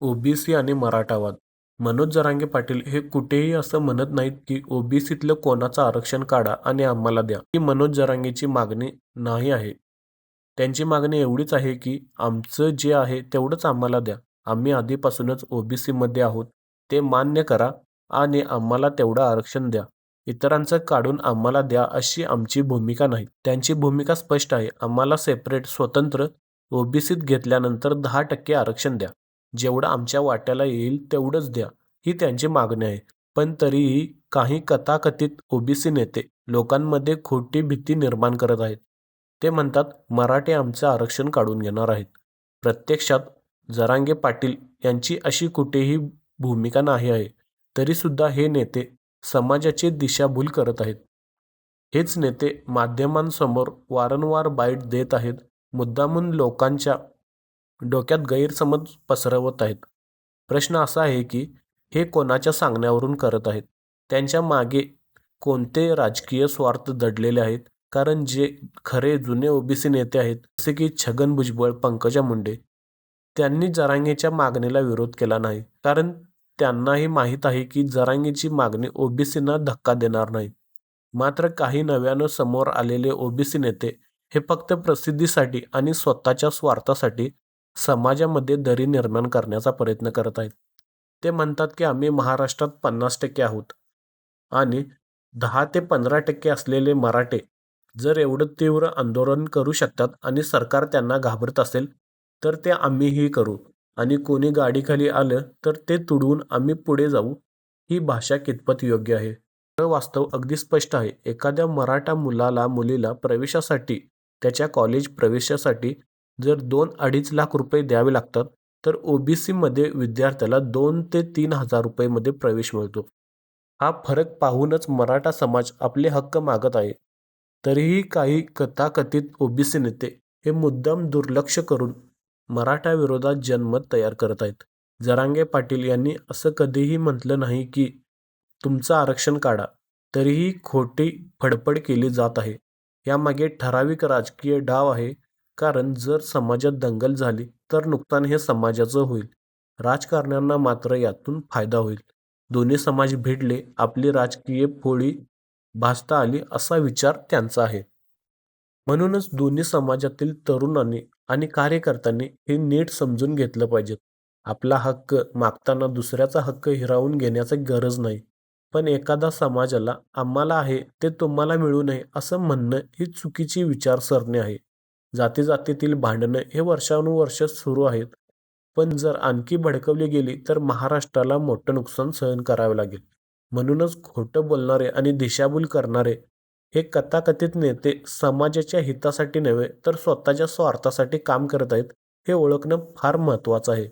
OBC आणि मराठावाद. मनोज जरांगे पाटील हे कुठेही असं म्हणत नाहीत की ओबीसीतलं कोणाचं आरक्षण काढा आणि आम्हाला द्या. ही मनोज जरांगेची मागणी नाही आहे. त्यांची मागणी एवढीच आहे की आमचं जे आहे तेवढंच आम्हाला द्या. आम्ही आधीपासूनच ओबीसीमध्ये आहोत. ते मान्य करा आणि आम्हाला तेवढं आरक्षण द्या. इतरांचं काढून आम्हाला द्या अशी आमची भूमिका नाही. त्यांची भूमिका स्पष्ट आहे. आम्हाला सेपरेट स्वतंत्र ओबीसीत घेतल्यानंतर दहा टक्के आरक्षण द्या. जेवढं आमच्या वाट्याला येईल तेवढंच द्या ही त्यांची मागणी आहे. पण तरीही काही कथाकथित ओबीसी नेते लोकांमध्ये खोटी भीती निर्माण करत आहेत. ते म्हणतात मराठे आमचं आरक्षण काढून घेणार आहेत. प्रत्यक्षात जरांगे पाटील यांची अशी कुठेही भूमिका नाही आहे तरीसुद्धा हे नेते समाजाची दिशाभूल करत आहेत. हेच नेते माध्यमांसमोर वारंवार बाईट देत आहेत. मुद्दामून लोकांच्या डोक्यात गैरसमज पसरवत आहेत. प्रश्न असा आहे की हे कोणाच्या सांगण्यावरून करत आहेत? त्यांच्या मागे कोणते राजकीय स्वार्थ दडलेले आहेत? कारण जे खरे जुने ओबीसी नेते आहेत जसे की छगन भुजबळ पंकजा मुंडे त्यांनी जरांगेच्या मागणीला विरोध केला नाही. कारण त्यांनाही माहीत आहे की जरांगेची मागणी ओबीसींना धक्का देणार नाही. मात्र काही नव्यानं समोर आलेले ओबीसी नेते हे फक्त प्रसिद्धीसाठी आणि स्वतःच्या स्वार्थासाठी समाजामध्ये दरी निर्माण करण्याचा प्रयत्न करत आहेत. ते म्हणतात की आम्ही महाराष्ट्रात पन्नास टक्के आहोत. आणि दहा ते पंधरा टक्के असलेले मराठे जर एवढं तीव्र आंदोलन करू शकतात आणि सरकार त्यांना घाबरत असेल तर ते आम्हीही करू. आणि कोणी गाडीखाली आलं तर ते तुडवून आम्ही पुढे जाऊ ही भाषा कितपत योग्य आहे? वास्तव अगदी स्पष्ट आहे. एखाद्या मराठा मुलाला मुलीला प्रवेशासाठी त्याच्या कॉलेज प्रवेशासाठी जर दोन अडीच लाख रुपये द्यावे लागतात तर ओ बी सीमध्ये विद्यार्थ्याला दोन ते तीन हजार रुपयेमध्ये प्रवेश मिळतो. हा फरक पाहूनच मराठा समाज आपले हक्क मागत आहे. तरीही काही कथाकथित ओबीसी नेते हे मुद्दाम दुर्लक्ष करून मराठा विरोधात जनमत तयार करत आहेत. जरांगे पाटील यांनी असं कधीही म्हटलं नाही की तुमचं आरक्षण काढा तरीही खोटी फडफड केली जात आहे. यामागे ठराविक राजकीय डाव आहे. कारण जर समाजात दंगल झाली तर नुकसान हे समाजाचं होईल. राजकारण्यांना मात्र यातून फायदा होईल. दोन्ही समाज भिडले आपली राजकीय पोळी भासता आली असा विचार त्यांचा आहे. म्हणूनच दोन्ही समाजातील तरुणांनी आणि कार्यकर्त्यांनी हे नीट समजून घेतलं पाहिजे. आपला हक्क मागताना दुसऱ्याचा हक्क हिरावून घेण्याची गरज नाही. पण एखादा समाजाला आम्हाला आहे ते तुम्हाला मिळू नये असं म्हणणं ही चुकीची विचारसरणी आहे. जाती जातीतील भांडणं हे वर्षानुवर्ष सुरू आहेत. पण जर आणखी भडकवली गेली तर महाराष्ट्राला मोठं नुकसान सहन करावे लागेल. म्हणूनच खोटं बोलणारे आणि दिशाभूल करणारे हे कथाकथित नेते समाजाच्या हितासाठी नव्हे तर स्वतःच्या स्वार्थासाठी काम करत आहेत हे ओळखणं फार महत्त्वाचं आहे.